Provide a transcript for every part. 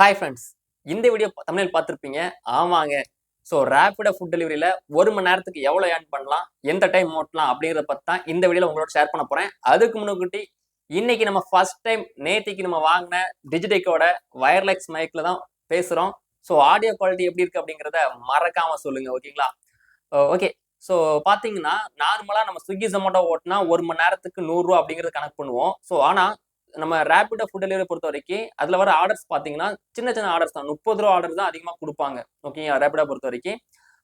Hi friends இந்த video தமிழில் பார்த்துருப்பீங்க. ஆமாங்க. ஸோ ரேப்பிடாக ஃபுட் டெலிவரியில் ஒரு மணி நேரத்துக்கு எவ்வளோ ஏர்ன் பண்ணலாம் எந்த டைம் ஓட்டலாம் அப்படிங்கிறத பற்றி தான் இந்த வீடியோவில் உங்களோட ஷேர் பண்ண போகிறேன் அதுக்கு முன்னாடி இன்னைக்கு நம்ம ஃபர்ஸ்ட் டைம் நேத்திக்கு நம்ம வாங்கின டிஜிடெக்கோட வயர்லெக்ஸ் மைக்கில் தான் பேசுகிறோம் ஸோ ஆடியோ குவாலிட்டி எப்படி இருக்குது அப்படிங்கிறத மறக்காமல் சொல்லுங்கள் ஓகேங்களா? ஓகே ஸோ பார்த்தீங்கன்னா நார்மலாக நம்ம ஸ்விக்கி ஜொமேட்டோ ஓட்டினா ஒரு மணி நேரத்துக்கு நூறுரூவா அப்படிங்கிறது கணக்கு பண்ணுவோம். ஸோ ஆனால் நம்ம ரேபிடோ ஃபுட் டெலிவரி பொறுத்த வரைக்கும் அதில் வர ஆர்டர்ஸ் பார்த்தீங்கன்னா சின்ன சின்ன ஆர்டர்ஸ் தான். முப்பது ரூபா ஆர்டர் தான் அதிகமாக கொடுப்பாங்க. ஓகேங்களா ரேபிடோ பொறுத்த வரைக்கும்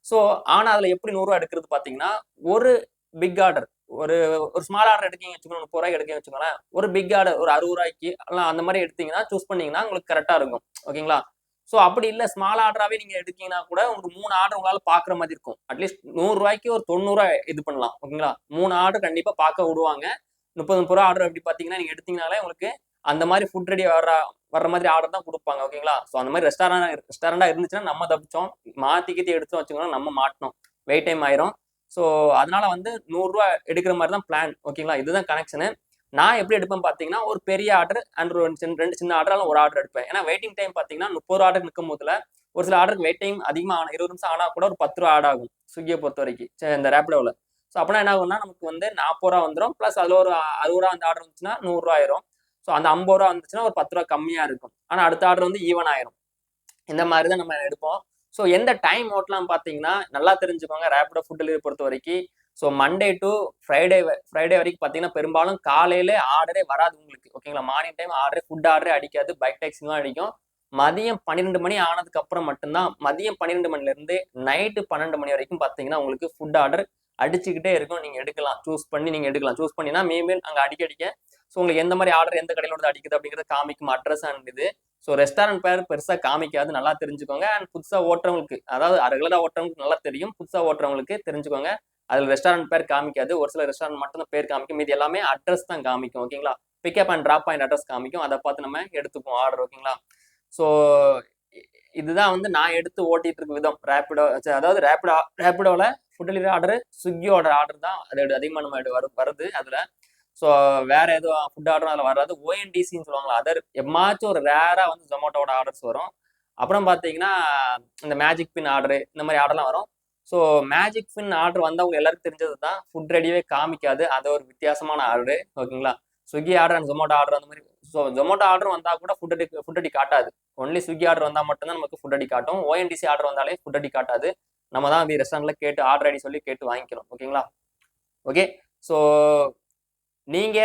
ஸோ ஆனால் அதில் எப்படி நூறுரூவா எடுக்கிறது பார்த்தீங்கன்னா ஒரு பிக் ஆர்டர் ஒரு ஒரு ஸ்மால் ஆர்டர் எடுக்கீங்க வச்சுக்கோங்க முப்பது ரூபாய் எடுக்க வச்சுக்கோங்களேன் ஒரு பிக் ஆர்டர் ஒரு அறுபது ரூபாய்க்கு எல்லாம் அந்த மாதிரி எடுத்தீங்கன்னா சூஸ் பண்ணீங்கன்னா உங்களுக்கு கரெக்டாக இருக்கும். ஓகேங்களா ஸோ அப்படி இல்லை ஸ்மால் ஆர்டராகவே நீங்கள் எடுத்தீங்கன்னா கூட உங்களுக்கு மூணு ஆர்டர் உங்களால் பார்க்குற மாதிரி இருக்கும். அட்லீஸ்ட் நூறுரூவாய்க்கு ஒரு தொண்ணூறுரூவா இது பண்ணலாம். ஓகேங்களா மூணு ஆர்டர் கண்டிப்பாக பார்க்க விடுவாங்க. முப்பது முப்பது ரூபா ஆர்டர் எப்படி பார்த்தீங்கன்னா நீங்கள் எடுத்தீங்கனாலே உங்களுக்கு அந்த மாதிரி ஃபுட் ரெடி வர வர்ற மாதிரி ஆர்டர் தான் கொடுப்பாங்க ஓகேங்களா ஸோ அந்த மாதிரி ரெஸ்டாரண்ட் ரெஸ்டாரண்டாக இருந்துச்சுன்னா நம்ம தப்பிச்சோம். மாற்றி கீத்தி எடுத்து வச்சுக்கணும் நம்ம மாட்டணும். வெயிட் டைம் ஆயிரும். ஸோ அதனால வந்து நூறுரூவா எடுக்கிற மாதிரி தான் பிளான் ஓகேங்களா இதுதான் கனெக்ஷனு நான் எப்படி எடுப்பேன் பார்த்தீங்கன்னா ஒரு பெரிய ஆர்டர் அண்ட் ஒரு ரெண்டு சின்ன ஆர்டரால ஒரு ஆர்டர் எடுப்பேன். ஏன்னா வெயிட்டிங் டைம் பார்த்தீங்கன்னா முப்பது ஆர்டர் நிற்கும் போதுல ஒரு சில ஆர்டருக்கு வெயிட் டைம் அதிகமாக ஆன இருபது நிமிஷம் ஆனால் கூட ஒரு பத்து ரூபா ஆட் ஆகும் ஸ்விக்கியை பொறுத்த வரைக்கும் இந்த ரேப்டோவில் ஸோ அப்படின்னா என்ன ஆகும்னா நமக்கு வந்து நாற்பது ரூபா வந்துடும் ப்ளஸ் அதில் ஒரு அறுபது ரூபா அந்த ஆர்டர் வந்துச்சுன்னா நூறுரூவா ஆயிரும். ஸோ அந்த ஐம்பது ரூபா வந்துச்சுன்னா ஒரு பத்து ரூபா கம்மியாக இருக்கும். ஆனால் அடுத்த ஆர்டர் வந்து ஈவன் ஆயிரும். இந்த மாதிரி தான் நம்ம எடுப்போம். ஸோ எந்த டைம் ஓட்டலாம் பார்த்தீங்கன்னா நல்லா தெரிஞ்சுக்கோங்க. ரேப்பிடோ ஃபுட் டெலிவரி பொறுத்த வரைக்கும். So Monday to Friday Friday வரைக்கும் பார்த்தீங்கன்னா பெரும்பாலும் காலையில ஆர்டரே வராது உங்களுக்கு. ஓகேங்களா மார்னிங் டைம் ஆர்டரே ஃபுட் ஆர்டரே அடிக்காது. பைக் டேக்ஸிங்லாம் அடிக்கும். மதியம் பன்னிரெண்டு மணி ஆனதுக்கு அப்புறம் மட்டும்தான் மதியம் பன்னிரெண்டு மணிலேருந்து நைட்டு பன்னெண்டு மணி வரைக்கும் பார்த்தீங்கன்னா உங்களுக்கு ஃபுட் ஆர்டர் அடிச்சுக்கிட்டே இருக்கும். நீங்கள் எடுக்கலாம். சூஸ் பண்ணி நீங்கள் எடுக்கலாம். சூஸ் பண்ணினா மேபி அங்கே அடிக்க அடிக்க ஸோ உங்களுக்கு எந்த மாதிரி ஆர்டர் எந்த கடையில வந்து அடிக்குது அப்படிங்கிறத காமிக்கும் அட்ரஸ் அண்ட் இது. ஸோ ரெஸ்டாரண்ட் பேர் பெருசாக காமிக்காது. நல்லா தெரிஞ்சுக்கோங்க. அண்ட் புதுசாக ஓட்டுறவங்களுக்கு அதாவது ரெகுலராக ஓட்டுறவங்களுக்கு நல்லா தெரியும். புதுசாக ஓட்டுறவங்களுக்கு தெரிஞ்சுக்கோங்க. அதில் ரெஸ்டாரண்ட் பேர் காமிக்காது. ஒரு சில ரெஸ்டாரண்ட் மட்டும் தான் பேர் காமிக்கும். இது எல்லாமே அட்ரஸ் தான் காமிக்கும். ஓகேங்களா pickup and drop point address காமிக்கும். அதை பார்த்து நம்ம எடுத்துக்குவோம் ஆர்டர் ஓகேங்களா ஸோ இதுதான் வந்து நான் எடுத்து ஓட்டிட்டு இருக்க விதம். ரேப்பிடோ அதாவது ரேப்பிடோ ரேப்பிடோவில் ஃபுட் டெலிவரி ஆர்டர் ஸ்விக்கியோட ஆர்டர் தான். அது அதிகமாக நம்ம வரும் வருது அதில். ஸோ வேற எதுவும் ஃபுட் ஆர்டரும் அதில் வராது. ஓஎன்டிசின்னு சொல்லுவாங்களா அதர் எம்மாச்சும் ஒரு ரேராக வந்து ஜொமேட்டோட ஆர்டர்ஸ் வரும். அப்புறம் பார்த்தீங்கன்னா இந்த மேஜிக் பின் ஆர்டரு இந்த மாதிரி ஆர்டர்லாம் வரும். ஸோ மேஜிக் பின் ஆர்டர் வந்தவங்க எல்லாருக்கும் தெரிஞ்சது தான். ஃபுட் ரெடியே காமிக்காது. அது ஒரு வித்தியாசமான ஆர்டர் ஓகேங்களா Swiggy order and Zomato order அந்த மாதிரி ஸோ ஜொமேட்டோ ஆர்டர் வந்தால் கூட ஃபுட் அடி ஃபுட் அடி காட்டாது. ஒன்லி ஸ்விக்கி ஆர்டர் வந்தால் மட்டும்தான் நமக்கு ஃபுட் அடி காட்டும். ஓஎன்டிசி ஆர்டர் வந்தாலே ஃபுட் அடி காட்டாது. நம்ம தான் அப்படி ரெஸ்டாரண்ட்ல கேட்டு ஆர்டர் ஐடி சொல்லி கேட்டு வாங்கிக்கணும். ஓகேங்களா ஓகே ஸோ நீங்க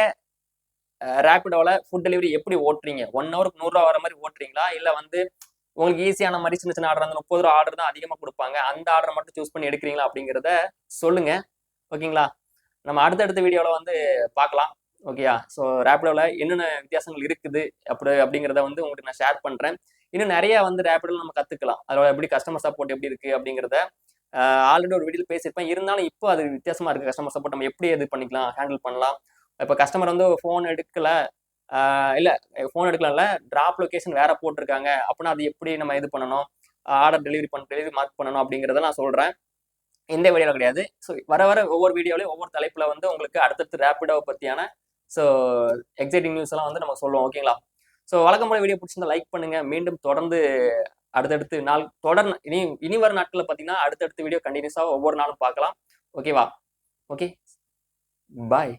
ரேப்பிடோவில் ஃபுட் டெலிவரி எப்படி ஓட்டுறீங்க? ஒன் ஹவருக்கு நூறுரூவா வர மாதிரி ஓட்டுறீங்களா? இல்லை வந்து உங்களுக்கு ஈஸியான மாதிரி சின்ன சின்ன ஆர்டர் அந்த முப்பது ரூபா ஆர்டர் தான் அதிகமாக கொடுப்பாங்க. அந்த ஆர்டரை மட்டும் சூஸ் பண்ணி எடுக்கிறீங்களா அப்படிங்கிறத சொல்லுங்க. ஓகேங்களா நம்ம அடுத்தடுத்த வீடியோவில் வந்து பார்க்கலாம். ஓகேயா ஸோ ரேப்பிடோவில் என்னென்ன வித்தியாசங்கள் இருக்குது அப்படி அப்படிங்கிறத வந்து உங்களுக்கு நான் ஷேர் பண்ணுறேன் இன்னும் நிறைய வந்து ரேப்பிடோவில் நம்ம கற்றுக்கலாம் அதோட எப்படி கஸ்டமர் சப்போர்ட் எப்படி இருக்குது அப்படிங்கிறத ஆல்ரெடி ஒரு வீடியோ பேசியிருப்பேன். இருந்தாலும் இப்போ அது வித்தியாசமாக இருக்குது கஸ்டமர் சப்போர்ட் நம்ம எப்படி இது பண்ணிக்கலாம் ஹேண்டில் பண்ணலாம். இப்போ கஸ்டமர் வந்து ஃபோன் எடுக்கலை இல்லை ஃபோன் எடுக்கலாம்ல. ட்ராப் லொக்கேஷன் வேறு போட்டிருக்காங்க. அப்படின்னா அது எப்படி நம்ம இது பண்ணணும்? ஆர்டர் டெலிவரி பண்ண டெலிவரி மார்க் பண்ணணும் அப்படிங்கிறத நான் சொல்கிறேன் இந்த வீடியோவில் கிடையாது. ஸோ வர வர ஒவ்வொரு வீடியோலையும் ஒவ்வொரு தலைப்பில் வந்து உங்களுக்கு அடுத்தடுத்து ரேப்பிடோவை பற்றியான ஸோ எக்ஸைட்டிங் நியூஸ் எல்லாம் வந்து நம்ம சொல்லுவோம் ஓகேங்களா ஸோ வழக்கம் போல வீடியோ பிடிச்சிருந்தா லைக் பண்ணுங்க. மீண்டும் தொடர்ந்து அடுத்தடுத்து நாள் தொடர் இனி இனி வர நாட்களில் பார்த்தீங்கன்னா அடுத்தடுத்து வீடியோ கண்டினியூஸாக ஒவ்வொரு நாளும் பார்க்கலாம். ஓகேவா ஓகே பாய்